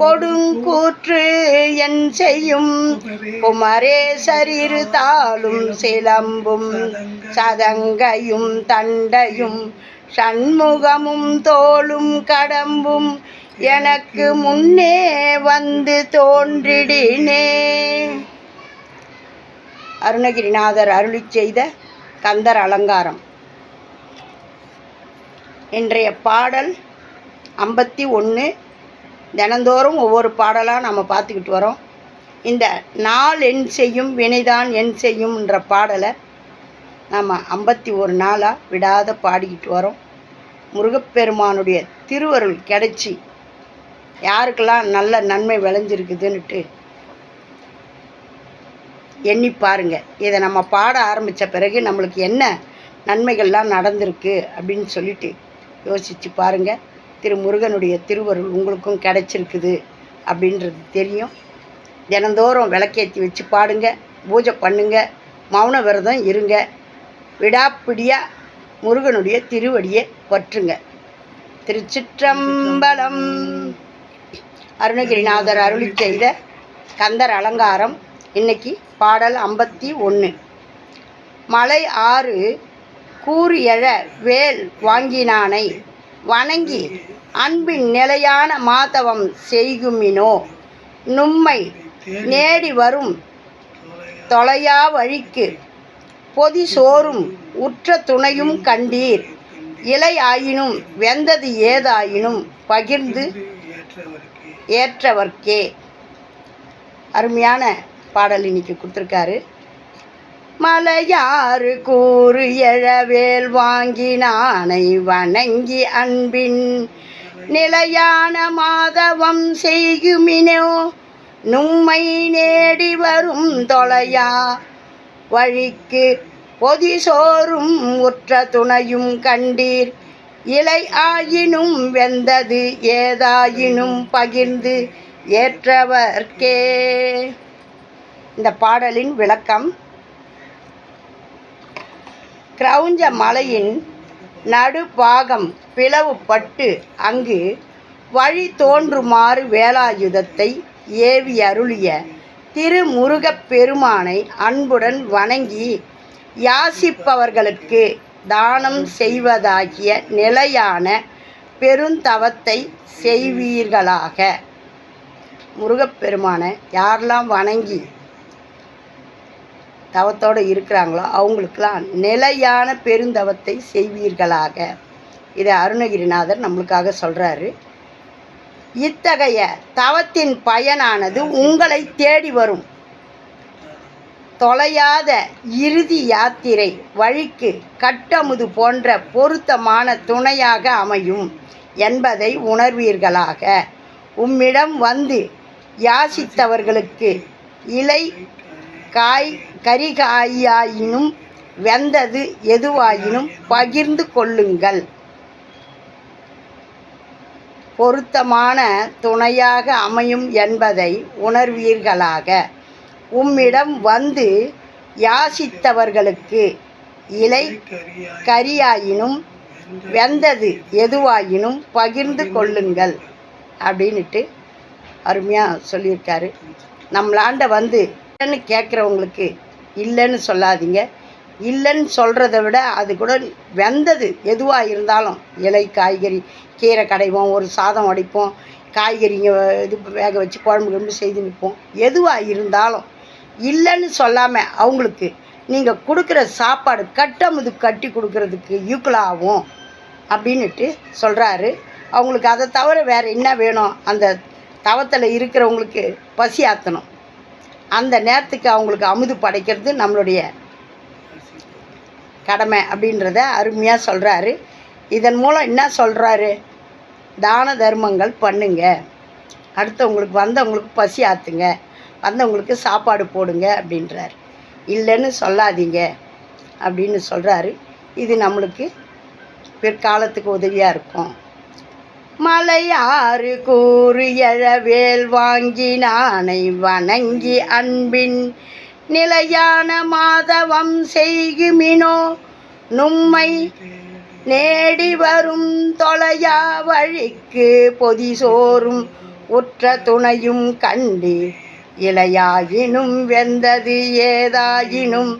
கொடுங்கூற்று என் செய்யும். குமரேசரிரு தாளும் சிலம்பும். சதங்கையும் தண்டையும் சண்முகமும் தோளும் கடம்பும் எனக்கு முன்னே வந்து தோன்றிடினே. அருணகிரிநாதர் அருளிச் செய்த கந்தர் அலங்காரம். இன்றைய பாடல் ஐம்பத்தி ஒன்று தினந்தோறும் ஒவ்வொரு பாடலாக நம்ம பார்த்துக்கிட்டு வரோம். இந்த நாள் என் செய்யும் வினைதான் என் செய்யும்ன்ற பாடலை நம்ம ஐம்பத்தி ஒரு நாளாக விடாத பாடிக்கிட்டு வரோம். முருகப்பெருமானுடைய திருவருள் கிடைச்சி யாருக்கெல்லாம் நல்ல நன்மை விளைஞ்சிருக்குதுன்னுட்டு எண்ணி பாருங்க. இதை நம்ம பாட ஆரம்பித்த பிறகு நம்மளுக்கு என்ன நன்மைகள்லாம் நடந்திருக்கு அப்படின்னு சொல்லிட்டு யோசித்து பாருங்கள் திரு முருகனுடைய திருவருள் உங்களுக்கும் கிடைச்சிருக்குது அப்படின்றது தெரியும். தினந்தோறும் விளக்கேற்றி வச்சு பாடுங்க பூஜை பண்ணுங்க மௌன விரதம் இருங்க விடாப்பிடியாக முருகனுடைய திருவடியை பற்றுங்க. திருச்சிற்றம்பலம் அருணகிரிநாதர் அருளி செய்த கந்தர் அலங்காரம் இன்னைக்கு பாடல் ஐம்பத்தி ஒன்று. மலை ஆறு கூறு எழ வேல் வாங்கினானை வணங்கி அன்பின் நிலையான மாதவம் செய்குமினோ? நும்மை நேடி வரும் தொலையா வழிக்கு பொதி சோறும் உற்ற துணையும் கண்டீர். இலை ஆயினும் வெந்தது ஏதாயினும் பகிர்ந்து ஏற்றவர்க்கே. அருமையான பாடல் இன்னைக்கு கொடுத்துருக்காரு. மலையாறு கூறு எழவேல் வாங்கினானை வணங்கி அன்பின். நிலையான மாதவம் செய்குமினோ நும்மை நேடி வரும் தொலையா? வழிக்கு பொதி சோறும் உற்ற துணையும் கண்டீர். இலை ஆயினும் வெந்தது ஏதாயினும் பகிர்ந்து ஏற்றவர்க்கே. இந்த பாடலின் விளக்கம் கிரௌஞ்ச மலையின் நடுபாகம் பிளவுபட்டு அங்கு வழி தோன்றுமாறு வேலாயுதத்தை ஏவி அருளிய திருமுருகப் பெருமானை அன்புடன் வணங்கி யாசிப்பவர்களுக்கு தானம் செய்வதாகிய நிலையான பெருந்தவத்தை செய்வீர்களாக. முருகப்பெருமானை யாரெல்லாம் வணங்கி தவத்தோடு இருக்கிறாங்களோ அவங்களுக்கெல்லாம் நிலையான பெருந்தவத்தை செய்வீர்களாக. இதை அருணகிரிநாதர் நம்மளுக்காக சொல்கிறாரு இத்தகைய தவத்தின் பயனானது உங்களை தேடி வரும். தொலையாத இறுதி யாத்திரை வழிக்கு கட்டமுது போன்ற பொருத்தமான துணையாக அமையும் என்பதை உணர்வீர்களாக. உம்மிடம் வந்து யாசித்தவர்களுக்கு இலை காய் கரிகாயாயினும் வெந்தது எதுவாயினும் பகிர்ந்து கொள்ளுங்கள். பொருத்தமான துணையாக அமையும் என்பதை உணர்வீர்களாக. உம்மிடம் வந்து யாசித்தவர்களுக்கு இலை கரியாயினும் வெந்தது எதுவாயினும் பகிர்ந்து கொள்ளுங்கள் அப்படின்ட்டு அருமையாக சொல்லியிருக்காரு. நம்மளாண்ட வந்து இல்லைன்னு கேட்குறவங்களுக்கு இல்லைன்னு சொல்லாதீங்க. இல்லைன்னு சொல்கிறத விட அது கூட வெந்தது எதுவாக இருந்தாலும். இலை காய்கறி கீரை கடைவோம் ஒரு சாதம் உடைப்போம் காய்கறிங்க இது வேக வச்சு குழம்பு கிழம்பு செய்து நிற்போம். எதுவாக இருந்தாலும் இல்லைன்னு சொல்லாமல் அவங்களுக்கு நீங்கள் கொடுக்குற சாப்பாடு கட்டமுது கட்டி கொடுக்கறதுக்கு ஈக்குவலாகும் அப்படின்ட்டு அப்படின்னுட்டு சொல்கிறாரு அவங்களுக்கு அதை தவிர வேறு என்ன வேணும்? அந்த தவத்தில் இருக்கிறவங்களுக்கு பசி ஆற்றணும் அந்த நேரத்துக்கு அவங்களுக்கு அமுது படைக்கிறது நம்மளுடைய கடமை அப்படின்றத அருமையாக சொல்கிறாரு இதன் மூலம் என்ன சொல்கிறாரு தான தர்மங்கள் பண்ணுங்க. அடுத்தவங்களுக்கு வந்தவங்களுக்கு பசி ஆற்றுங்க வந்தவங்களுக்கு சாப்பாடு போடுங்க அப்படின்றார். இல்லைன்னு சொல்லாதீங்க அப்படின்னு சொல்கிறாரு இது நம்மளுக்கு பிற்காலத்துக்கு உதவியாக இருக்கும். மலையாறு கூறு எழவேல் வாங்கி நானை வணங்கி அன்பின். நிலையான மாதவம் செய்குமினோ? நும்மை நேடி வரும் தொலையா வழிக்கு பொதி சோறும் உற்ற துணையும் கண்டு. இலையாயினும் வெந்தது ஏதாயினும்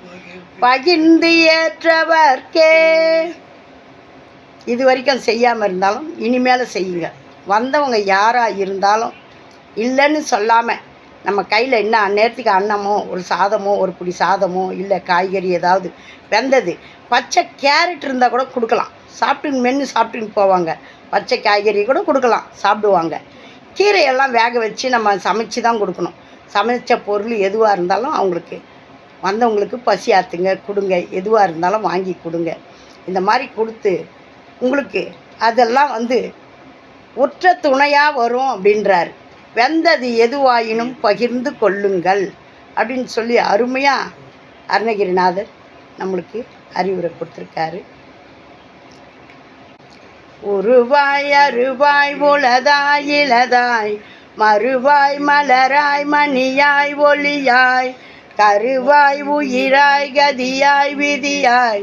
பகிர்ந்து ஏற்றவர்க்கே. இது வரைக்கும் செய்யாமல் இருந்தாலும் இனிமேல் செய்யுங்க. வந்தவங்க யாராக இருந்தாலும் இல்லைன்னு சொல்லாமல் நம்ம கையில் என்ன அந்நேரத்துக்கு அன்னமோ ஒரு சாதமோ ஒரு பிடி சாதமோ இல்லை காய்கறி ஏதாவது வெந்தது பச்சை கேரட் இருந்தால் கூட கொடுக்கலாம். சாப்பிட்டுன்னு மென்று சாப்பிட்டுன்னு போவாங்க. பச்சை காய்கறி கூட கொடுக்கலாம் சாப்பிடுவாங்க. கீரையெல்லாம் வேக வச்சு நம்ம சமைச்சு தான் கொடுக்கணும். சமைச்ச பொருள் எதுவாக இருந்தாலும் அவங்களுக்கு வந்தவங்களுக்கு பசி ஆற்றுங்க கொடுங்க. எதுவாக இருந்தாலும் வாங்கி கொடுங்க. இந்த மாதிரி கொடுத்து உங்களுக்கு அதெல்லாம் வந்து உற்ற துணையாக வரும் அப்படின்றார். வெந்தது எதுவாயினும் பகிர்ந்து கொள்ளுங்கள் அப்படின்னு சொல்லி அருமையாக அருணகிரிநாதர் நம்மளுக்கு அறிவுரை கொடுத்துருக்காரு. உருவாய் அருவாய் உலதாய் இலதாய் மறுவாய் மலராய் மணியாய் ஒளியாய் கருவாய் உயிராய் கதியாய் விதியாய்